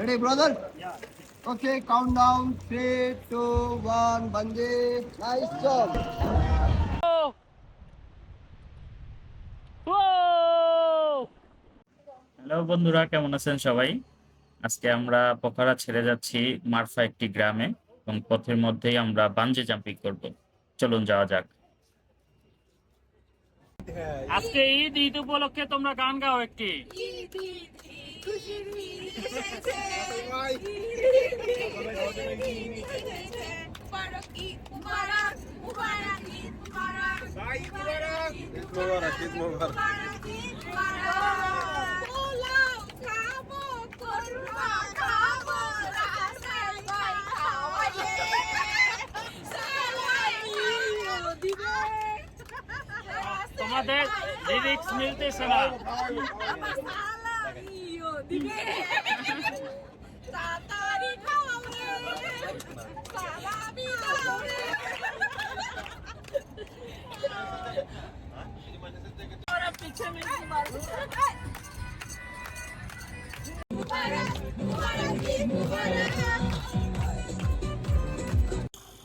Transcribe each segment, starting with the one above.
Ready, brother? Yeah. Okay, count down. Three, two, one. Bungee. Nice job. Hello বন্ধুরা কেমন আছেন সবাই আজকে আমরা পোখারা ছেড়ে যাচ্ছি মারফা একটি গ্রামে এবং পথের মধ্যেই আমরা বাঞ্জি জাম্পিং করব চলুন যাওয়া যাক আজকে ঈদ ঈদ উপলক্ষে তোমরা গান গাও একটি খুশির মিল এসেছে তোমাদের মিলতেছে না।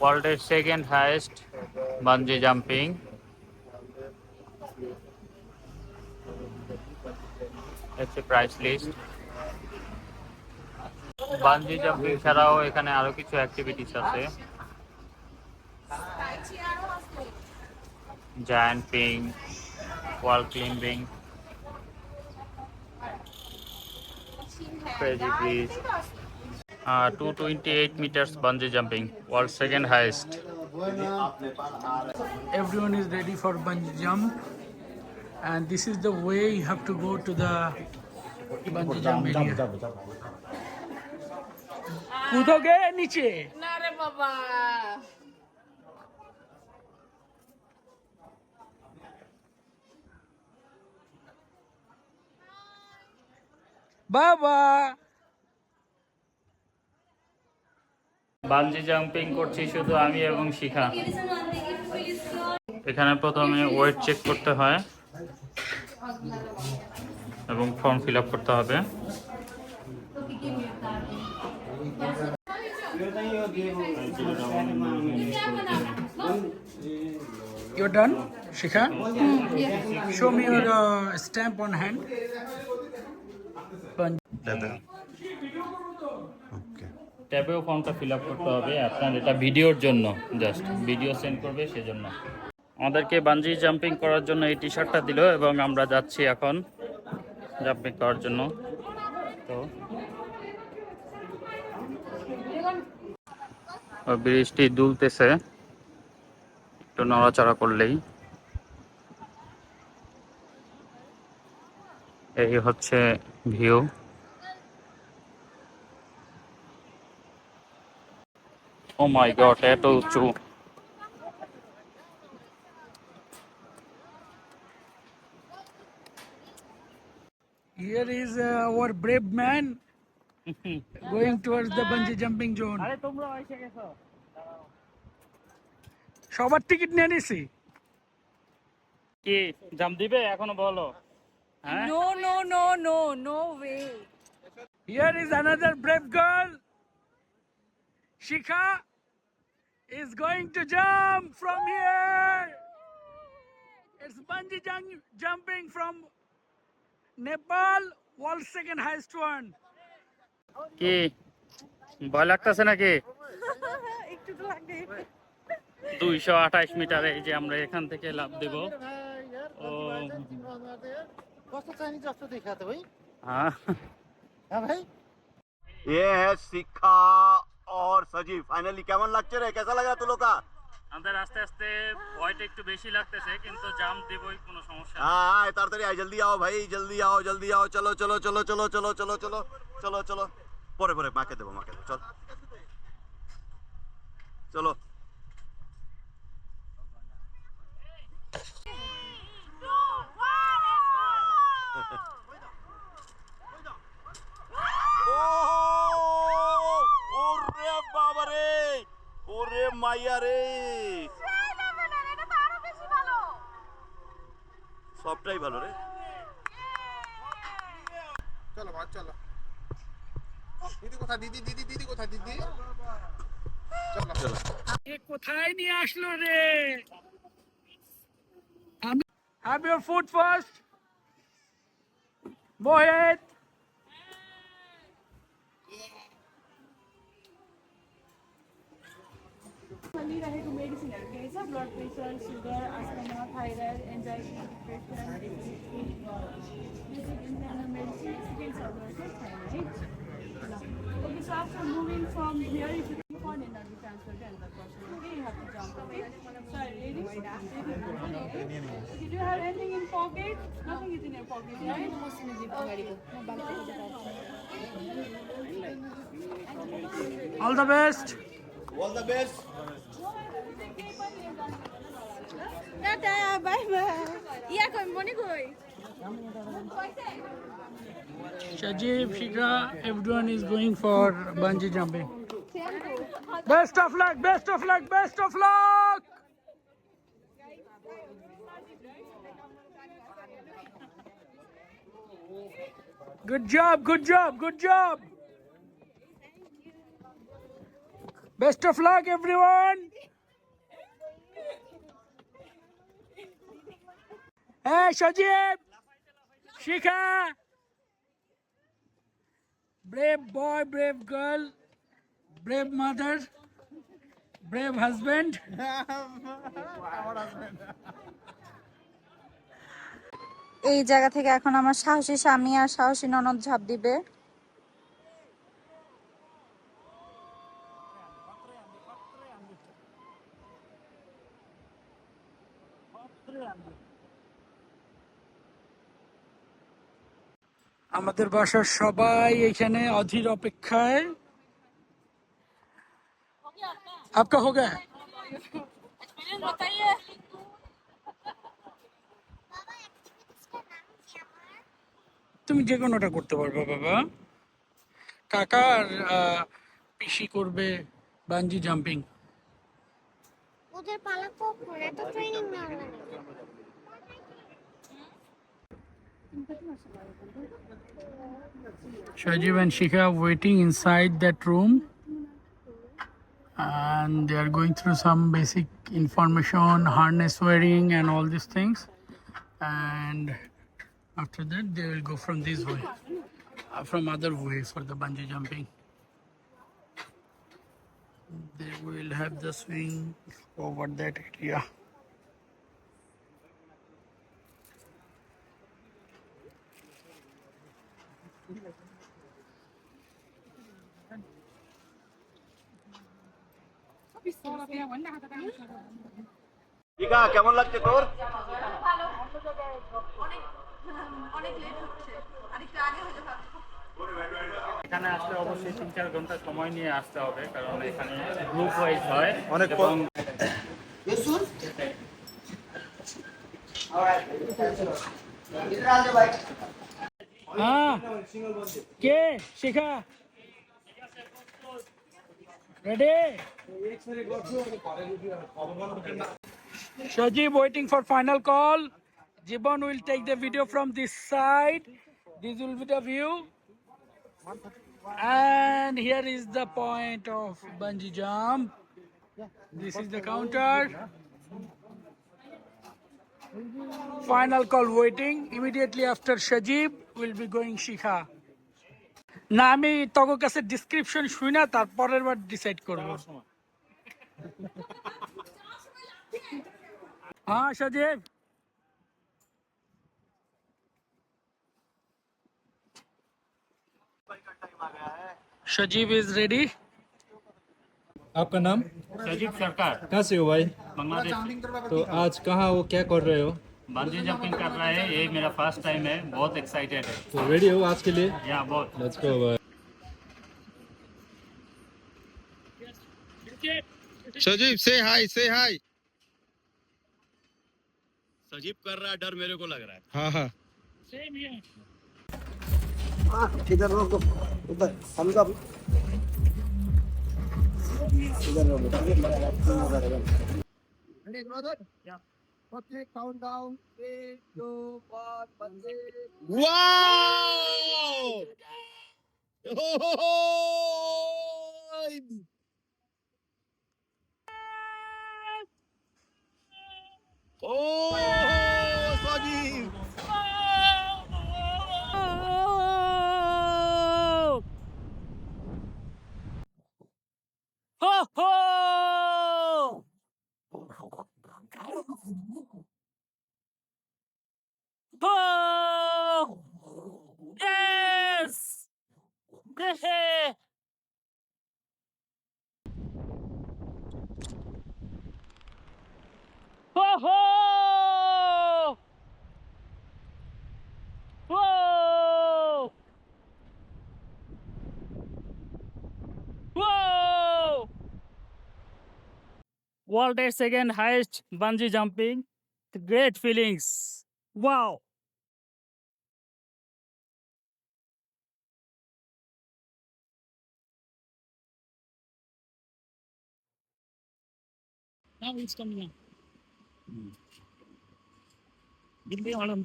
World second highest bungee jumping. It's a price list. Bungee jumping ছাড়াও এখানে আরও কিছু অ্যাক্টিভিটিস আছে জায়ান্টিং ওয়াল climbing crazy breeze uh, 228 meters bungee jumping world second highest everyone is ready for bungee jump and this is the way you have to go to the bungee jump area নিচে। না রে বাবা। বাবা। Bungee jumping করছি শুধু আমি এবং শিখা। এখানে প্রথমে ওয়েট চেক করতে হয় এবং ফর্ম ফিল আপ করতে হবে। You're done shikha? Show me your uh, stamp on hand. Bungee- ট্যাবেও ফর্মটা ফিল আপ করতে হবে আপনার এটা ভিডিওর জন্য জাস্ট ভিডিও সেন্ড করবে সেজন্য। আমাদেরকে বাঞ্জি জাম্পিং করার জন্য এই টি শার্টটা দিল এবং আমরা যাচ্ছি এখন জাম্পিং করার জন্য। তো বৃষ্টি দুলতেছে। একটু নড়াচড়া করলেই। এই হচ্ছে ভিউ। ও মাই গড এত উঁচু। Here is uh, our brave man. going towards the bungee jumping আরে তোমরা এসে গেছো সবার টিকিট নিয়ে নিছি কি জাম দিবে এখনও বলো no no no no no way here is another brave girl Shikha is going to jump from here. It's bungee jumping from Nepal, world's second highest one. কি ভয় লাগতেছে নাকি একটু তো লাগে দুইশো আঠাশ মিটার এই যে আমরা এখান থেকে লাভ দেব ও হ্যাঁ ये है सिक्का और सजी फाइनली केमन লাগছে রে कैसा लगा तू लोग का আমাদের আস্তে আস্তে ভয়টা একটু বেশি লাগতেছে কিন্তু জাম দেবই কোনো সমস্যা নেই। हाँ हाँ ताड़ाताड़ी आओ जल्दी आओ भाई जल्दी आओ जल्दी आओ चलो चलो चलो चलो चलो चलो चलो चलो चलो পরে পরে মাকে দেবো মাকে দেবো। চল। চলো। ওরে বাবা রে ওরে মাইয়া রে সবটাই ভালো রে চলো মা চলো দিদি কোথায় দিদি দিদি দিদি কোথায় দিদি এ কোথায় নিয়ে আসলো রে আমি have your food first Mohit खाली रहेको मेडिसिनहरू केही छ blood pressure sugar asthma thyroid anxiety depression basic internal medicine Okay, so after moving from here, if you keep on energy transfer to another person, okay, you have to jump. Okay, sorry, ladies. Okay, do you have anything in pocket? Nothing is in your pocket, right? Okay. All the best. All the best. Tata, bye bye. Yeah, come, money go. Shajib, Shikha, everyone is going for bungee jumping. Best of luck, best of luck, best of luck! Good job, good job, good job. Best of luck, everyone. Hey, Shajib, Shikha. Brave boy, brave girl, brave mother, brave husband. এই জায়গা থেকে এখন আমার সাহসী স্বামী আর সাহসী ননদ ঝাঁপ দিবে আমাদের বাসার সবাই এখানে অধীর অপেক্ষায়। আপকা হোক তুমি যে কোনোটা করতে পারবে বাবা। কাকার পিসি করবে বানজি জাম্পিং। ওদের পালা ট্রেনিং লাগে Shajiv and Shikha are waiting inside that room and they are going through some basic information, harness wearing and all these things. And after that they will go from this way, uh, from other way for the bungee jumping. They will have the swing over that area. টিকা কেমন লাগছে তোর এখানে আসলে অবশ্যই তিন চার ঘন্টা সময় নিয়ে আসতে হবে কারণ এখানে গ্রুপ ওয়াইজ হয় অনেক এবং Yes, sir? Alright. इधर आ जाओ भाई हाँ के शिखा Shajib waiting for final call. Jibon will take the video from this side. This will be the view. And here is the point of bungee jump. This is the counter. Final call waiting. Immediately after Shajib will be going Shikha. না আমি তখন কাছে description শুই না তারপরের বার decide করবো হ্যাঁ সজীব सजीव इज रेडी आपका नाम সজীব সরকার कहाँ से हो भाई बांग्लादेश तो आज कहाँ हो क्या कर रहे हो बंजी जंपिंग कर रहा है ये मेरा फ़र्स्ट टाइम है बहुत एक्साइटेड है। तो रेडी हो आज के लिए? या बहुत। लेट्स गो सजीव से हाय से हाय सजीव कर रहा है डर मेरे को लग रहा है। हाँ हाँ। सेम ही हाँ, इधर रोको उधर हम सब इधर रोको Patrick, countdown. 3, 2, 1, Patrick. Wow! Lloyd! Oh, Ho, ho! Ho! Yes! Ho ho! World's second highest bungee jumping. Great feelings. Wow. Now it's coming up. Give me all of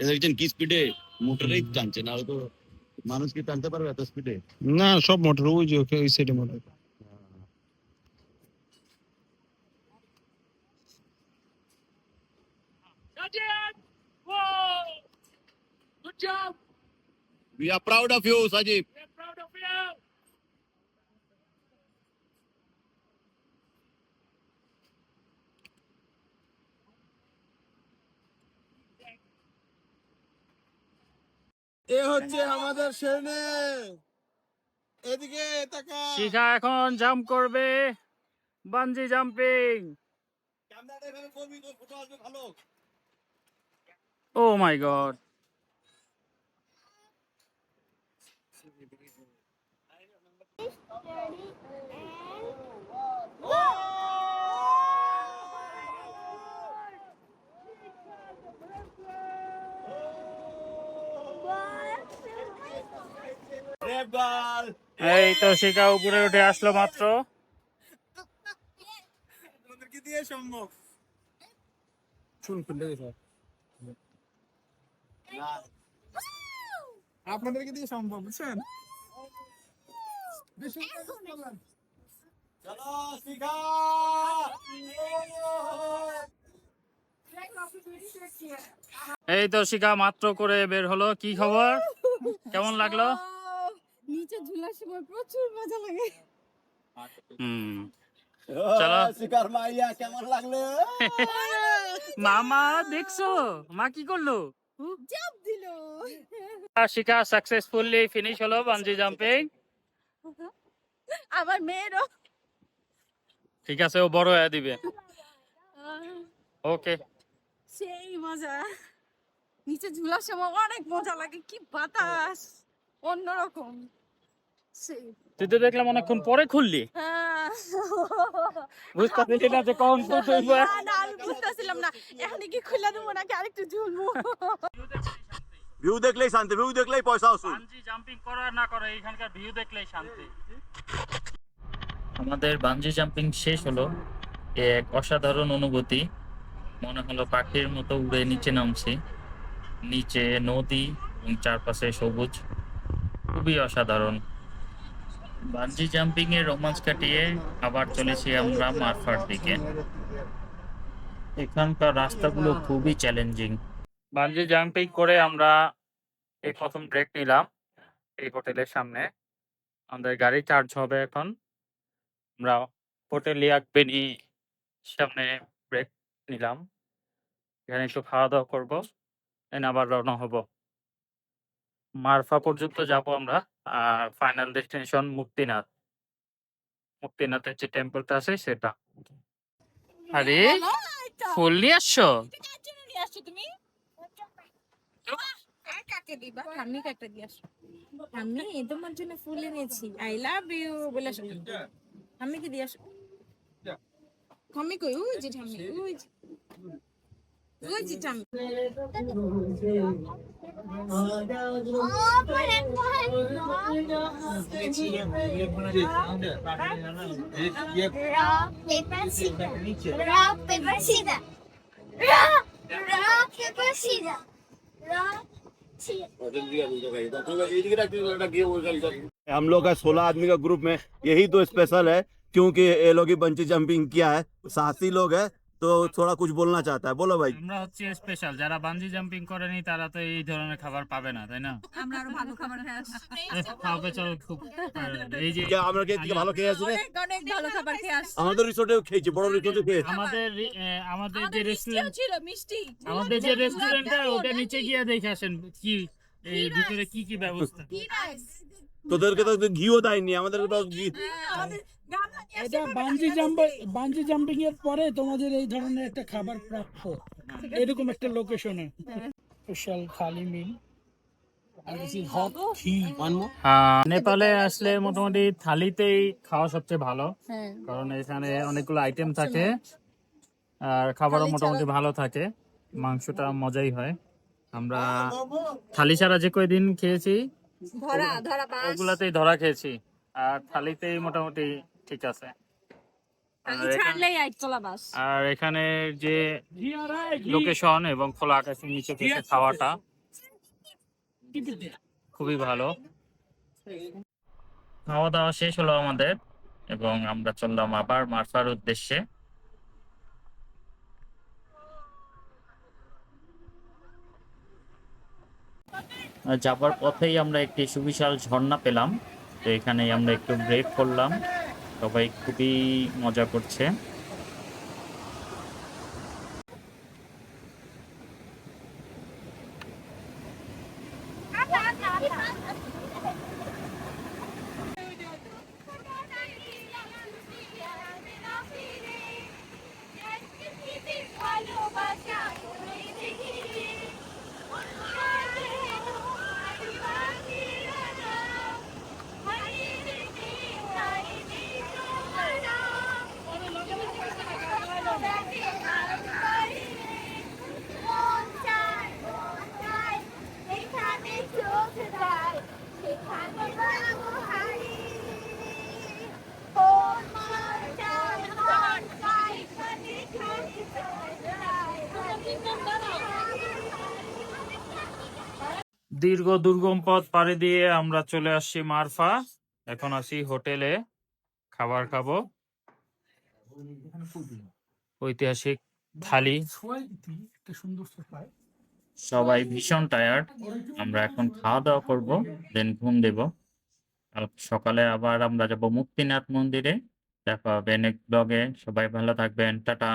them. দেখছেন কি স্পিডে মোটরেই টানছে না তো মানুষ কি টানতে পারবে এত স্পিডে না সব মোটর ওই যে ওকে- ওই সাইডে motor Whoa! Good job. We are proud of you, Sajib. আমাদের সেনে। এদিকে তাকা শিখা এখন জাম্প করবে। বানজি জাম্পিং ক্যামেরাটা এভাবে করবি তোর ফটো আসবে ভালো। Oh my god Ready and রেবাল এই তো শিখা উপরে উঠে আসলো মাত্র। আপনাদেরকে দিয়ে সম্ভব। শুন খুলে গেছে আপনাদেরকে দিয়ে সম্ভব বুঝছেন? চলো শিখা। এই তো শিখা মাত্র করে বের হলো। কি খবর? কেমন লাগল? নিচে ঝুলার সময় প্রচুর মজা লাগে। হুম। চলো। শিকার মাইয়া কেমন লাগল? মামা দেখছ? মা কি করল? দিল। শিখা সাকসেসফুলি ফিনিশ হলো বানজি জাম্পিং আমার মেয়েরও। ঠিক আছে ও বড় হয়ে দিবে। ওকে সেই মজা। নিচে ঝুলার সময় অনেক মজা লাগে কি বাতাস। অন্যরকম। তুই তো দেখলাম অনেকক্ষণ পরে খুললি। হ্যাঁ। বুঝতে পারলি না যে কখন তো না, আমি বুঝতেছিলাম না। এখন কি খুলে দেবো নাকি আরেকটু ঝুলবো? ভিউ দেখলেই শান্তি ভিউ দেখলেই পয়সা আসুন বানজি জাম্পিং করো না করো এখানকার ভিউ দেখলেই শান্তি। আমাদের বানজি জাম্পিং শেষ হলো। এক অসাধারণ অনুভূতি। মনে হলো পাখির মতো উড়ে নিচে নামছি। নিচে নদী এবং চারপাশে সবুজ। খুবই অসাধারণ। বানজি জাম্পিং এর রোমাঞ্চ কাটিয়ে আবার চলেছি আমরা মারফার দিকে। এখানকার রাস্তাগুলো খুবই চ্যালেঞ্জিং বানজি জাম্পিং করে আমরা এই প্রথম ব্রেক নিলাম এই হোটেলের সামনে। আমাদের গাড়ি চার্জ হবে এখন। আমরা হোটেল লিয়াকবেনি সামনে ব্রেক নিলাম। এখানে একটু খাওয়া দাওয়া করব এন আবার রওনা হব। মারফা পর্যন্ত যাব আমরা। আর ফাইনাল ডেস্টিনেশন মুক্তিনাথ। মুক্তিনাথের যে টেম্পলটা আছে সেটা। আরে ফুল নিয়ে আসছো? আমি আমি তোমার জন্য ফুল এনেছি। আই লাভ ইউ বলে আমি কি দিয়ে আসো আমি কই? ওই যে ঠাম্মি ওই যে ওই যে ঠাম্মি rock, paper, scissors. Rock, paper, scissors. রা রা থেকে সিধা রা সিধা हम लोग का सोलह आदमी का ग्रुप में यही तो स्पेशल है क्योंकि ये लोग ही बंची जंपिंग किया है साहसी लोग है তো থোড়া কিছু বলনা চাহতা বলো ভাই। আমরা হচ্ছে স্পেশাল যারা বানজি জাম্পিং করে নি তারা তো এই ধরনের খাবার পাবে না তাই না? আমরা আরও ভালো খাবার খেয়ে আসছি। খাবে চল খুব এই যে আমরা কি ভালো খেয়ে আসছি অনেক অনেক ভালো খাবার খেয়ে আসছি। আমাদের রিসর্টেও খেয়েছি বড় রিসর্টেও খেয়েছি। আমাদের আমাদের যে রেস্টুরেন্ট ছিল মিষ্টি। আমাদের যে রেস্টুরেন্টটা ওটা নিচে গিয়ে দেখে আসেন কি এই ভিতরে কি কি ব্যবস্থা। তোদেরকে তো ঘিও দেয়নি আমাদেরকে তো ঘি এটা বাঞ্জি জাম্প বাঞ্জি জাম্পিং এর পরে তোমাদের এই ধরনের একটা খাবার প্রাপ্য। এরকম একটা লোকেশনে স্পেশাল থালি মিল। হ্যাঁ, নেপালে আসলে মোটামুটি থালিতেই খাওয়া সবচেয়ে ভালো। হ্যাঁ। কারণ এখানে অনেকগুলো আইটেম থাকে। আর খাবারও মোটামুটি ভালো থাকে। মাংসটা মজাই হয়। আমরা থালি ছাড়া যে কয়দিন খেয়েছি ধরা ধরা বাস ওগুলাতেই ধরা খেয়েছি। আর থালিতেই মোটামুটি ঠিক আছে। আর এখানে- ছাড়লেই আইতলা বাস আর এখানে যে লোকেশন এবং খোলা আকাশের নিচে বসে খাওয়াটা খুবই ভালো। খাওয়া দাওয়া শেষ হলো আমাদের এবং আমরা চললাম আবার মারফার উদ্দেশ্যে। যাবার পথেই আমরা একটি সুবিশাল ঝর্ণা পেলাম। তো এখানে আমরা একটু ব্রেক করলাম। সবাই খুবই মজা করছে। দীর্ঘ দুর্গম পথ পাড়ি দিয়ে আমরা চলে আসছি মারফা। এখন আসি হোটেলে খাবার খাব। ঐতিহাসিক থালি। সবাই ভীষণ টায়ার্ড আমরা এখন খাওয়া দাওয়া করব দেন ঘুম দেব। কাল সকালে আবার আমরা যাব মুক্তিনাথ মন্দিরে। দেখা হবে নেক্সট ব্লগে সবাই ভালো থাকবেন। টাটা।